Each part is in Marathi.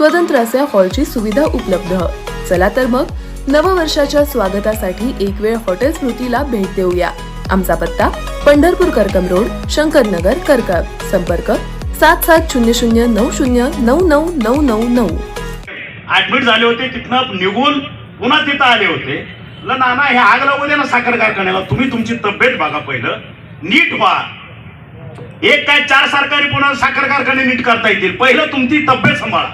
स्वतंत्र असे हॉलची सुविधा उपलब्ध. चला तर मग नववर्षाच्या स्वागतासाठी एक वेळ हॉटेल स्मृतीला भेट देऊया. आमचा पत्ता पंढरपूर करकम रोड शंकरनगर करकम संपर्क सात सात शून्य शून्य नऊ शून्य नऊ नऊ नऊ नऊ. नऊ ऍडमिट झाले होते तिथनं निघून पुन्हा तिथं आले होते. म्हणलं नाना हे आग लावू दे ना साखर कारखान्याला. तुम्ही तुमची तब्येत बघा पहिलं. नीट व्हा. एक काय चार सरकारी पुन्हा साखर कारखाने नीट करता येतील. पहिलं तुमची तब्येत सांभाळा.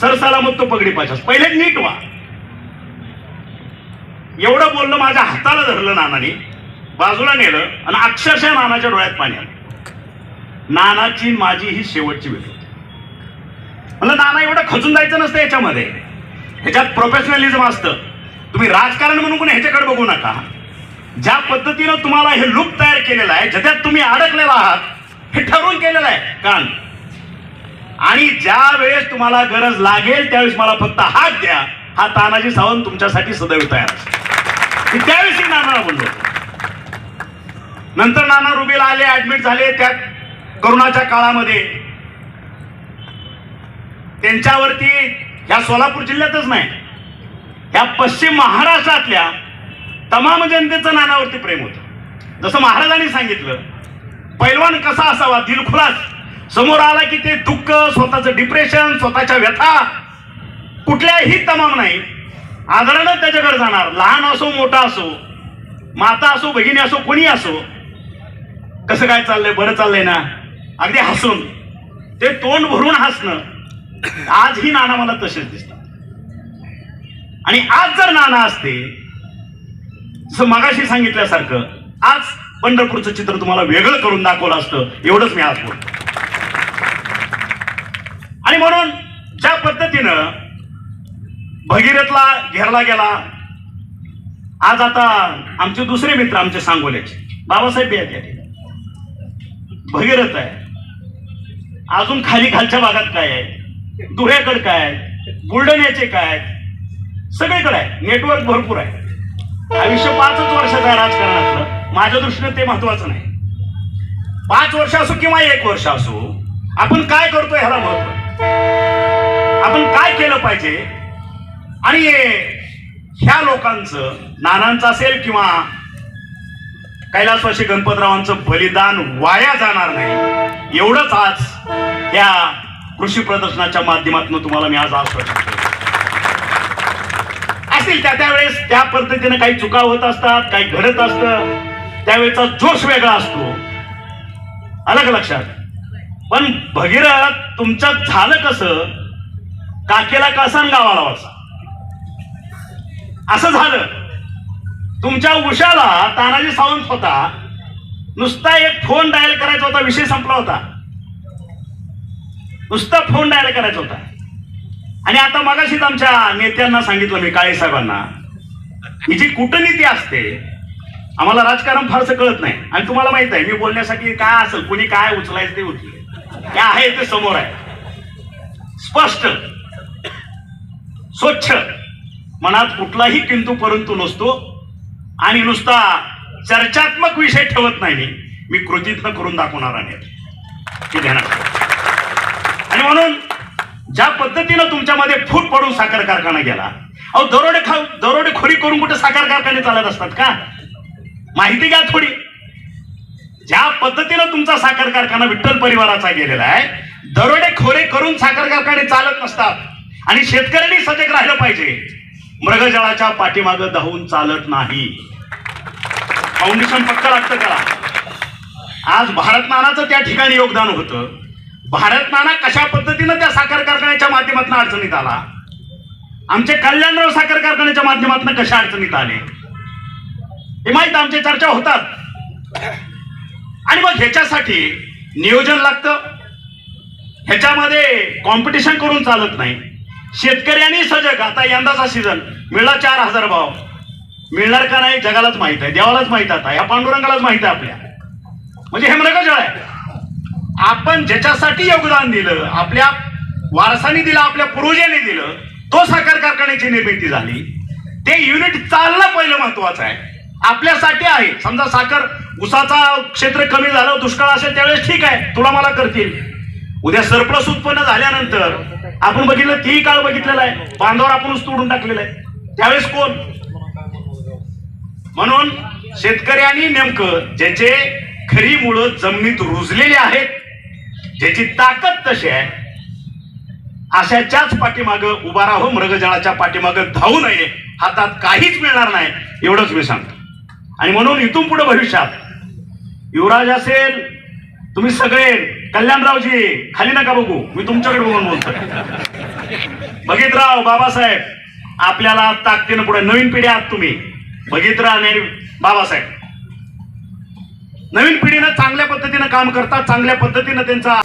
सरसलामत तो पगडी पाहिजे पहिले नीट व्हा. एवढं बोलणं माझ्या हाताला धरलं नानाने. बाजूला नेलं आणि अक्षरशः नानाच्या डोळ्यात पाणी आलं. नानाची माझी ही शेवटची वेळ होती. म्हणलं नाना एवढं खचून जायचं नसतं याच्यामध्ये. ह्याच्यात प्रोफेशनलिझम असतं. तुम्ही राजकारण म्हणून कोणी ह्याच्याकडे बघू नका. ज्या पद्धतीनं तुम्हाला हे लुक तयार केलेलं आहे ज्याच्यात तुम्ही अडकलेला आहात हे ठरवून केलेलं आहे. कारण आणि ज्या वेळेस तुम्हाला गरज लागेल त्यावेळेस मला फक्त हात द्या. हा तानाजी सावंत तुमच्यासाठी सदैव तयार असतो मी त्यावेळेस नानाला बोललो नंतर नाना रुबीला आले ऍडमिट झाले त्या करोनाच्या काळामध्ये. त्यांच्यावरती ह्या सोलापूर जिल्ह्यातच नाही ह्या पश्चिम महाराष्ट्रातल्या तमाम जनतेचं नानावरती प्रेम होतं. जसं महाराजांनी सांगितलं पैलवान कसा असावा दिलखुलास. समोर आला की ते दुःख स्वतःचं डिप्रेशन स्वतःच्या व्यथा कुठल्याही तमाम नाही. आदरानं त्याच्याकडे जाणार. लहान असो मोठा असो माता असो भगिनी असो कोणी असो कसं काय चाललंय बरं चाललंय ना? अगदी हसून. ते तोंड भरून हसणं. आजही नाना मला तसेच दिसतात. आणि आज जर नाना असते जसं मगाशी सांगितल्यासारखं आज पंढरपूरचं चित्र तुम्हाला वेगळं करून दाखवलं असतं. एवढंच मी आज बोलतो. आणि म्हणून ज्या पद्धतीनं भगीरथला घेरला गेला आज आता आमचे दुसरे मित्र आमचे सांगोल्याचे. बाबासाहेब आहेत या ठिकाणी. भगीरथ आहे. अजून खाली खालच्या भागात काय आहे? धुळ्याकडे काय आहे? बुलढाण्याचे काय आहेत सगळीकडे आहे. नेटवर्क भरपूर आहे. आयुष्य पाचच वर्षाचं आहे राजकारणातलं. माझ्या दृष्टीने ते महत्वाचं नाही. पाच वर्ष असो किंवा एक वर्ष असो आपण काय करतोय ह्याला महत्त्व. आपण काय केलं पाहिजे? आणि ह्या लोकांचं नानांचं असेल किंवा कैलासवाशी गणपतरावांचं बलिदान वाया जाणार नाही. एवढंच आज या कृषी प्रदर्शनाच्या माध्यमातून तुम्हाला मी आज आश्वासन देतो. असतील त्या त्यावेळेस त्या पद्धतीने काही चुका होत असतात काही घडत असतं. त्यावेळेचा जोश वेगळा असतो. अलग लक्षात. पण भगीरथ तुमचं झालं कसं? काकेला कसा गावाला वाचा. असं झालं. तुमच्या उशाला तानाजी सावंत होता. नुसता एक फोन डायल करायचा होता विषय संपला होता. नुसता फोन डायल करायचा होता. आणि आता मगाशीच आमच्या नेत्यांना सांगितलं मी काळे साहेबांना. ही जी कूटनीती असते आम्हाला राजकारण फारसं कळत नाही. आणि तुम्हाला माहीत आहे मी बोलण्यासाठी काय असेल कुणी काय उचलायचं ते उचले हे आहे ते समोर आहे. स्पष्ट स्वच्छ. मनात कुठलाही किंतू परंतु नसतो आणि नुसता चर्चात्मक विषय ठेवत नाही मी. मी कृतीतनं करून दाखवणार आहे. ध्यानात आणि म्हणून ज्या पद्धतीनं तुमच्यामध्ये फूट पडून साखर कारखाना गेला अहो दरोडे खा दरोडेखोरी करून कुठे साखर कारखाने चालत असतात का? माहिती घ्या थोडी. ज्या पद्धतीनं तुमचा साखर कारखाना विठ्ठल परिवाराचा गेलेला आहे दरोडे खोरे करून साखर कारखाने चालत नसतात. आणि शेतकऱ्यांनी सजग राहिलं पाहिजे. मृगजळाच्या पाठीमागं धावून चालत नाही. फाउंडेशन पक्क लागतं करा. आज भारत नानाचं त्या ठिकाणी योगदान होतं. भारतमाना कशा पद्धतीनं त्या साखर कारखान्याच्या माध्यमातून अडचणीत आला? आमचे कल्याणराव साखर कारखान्याच्या माध्यमातून कशा अडचणीत आले? हे माहीत आमच्या चर्चा होतात. आणि मग ह्याच्यासाठी नियोजन लागतं. ह्याच्यामध्ये कॉम्पिटिशन करून चालत नाही. शेतकऱ्यांनी सजग. आता यंदाचा सीझन मिळला चार हजार भाव. मिळणार का नाही जगालाच माहीत आहे देवालाच माहीत आता. या पांडुरंगालाच माहीत आहे आपल्या. म्हणजे हे मृगजळ आहे. आपण ज्याच्यासाठी योगदान दिलं आपल्या वारसाने दिलं आपल्या पूर्वजांनी दिलं तो साखर कारखान्याची निर्मिती झाली. ते युनिट चालणं पहिलं महत्वाचं आहे. आपल्यासाठी आहे. समजा साखर उसाचा क्षेत्र कमी झालं दुष्काळ असेल त्यावेळेस ठीक आहे. तुला मला करतील. उद्या सरप्लस उत्पन्न झाल्यानंतर आपण बघितलं तीही काळ बघितलेला आहे. बांधावर आपण ऊस तोडून टाकलेला आहे. त्यावेळेस कोण? म्हणून शेतकऱ्यांनी नेमकं ज्याचे खरी मुळं जमिनीत रुजलेली आहेत ज्याची ताकद तशी आहे अशाच्याच पाठीमागं उभा राहू मृगजळाच्या पाठीमागं धावू नये. हातात काहीच मिळणार नाही. एवढंच मी सांगतो. आणि म्हणून इथून पुढे भविष्यात. युवराज असेल तुम्ही सगळे कल्याणरावजी खाली नका बघू मी तुमच्याकडे बघून बोलतोय. बघितराव बाबासाहेब आपल्याला ताकदीनं पुढे नवीन पिढी आहात तुम्ही. बघितराव आणि बाबासाहेब. नवीन पिढीनं चांगल्या पद्धतीनं काम करतात चांगल्या पद्धतीनं त्यांचा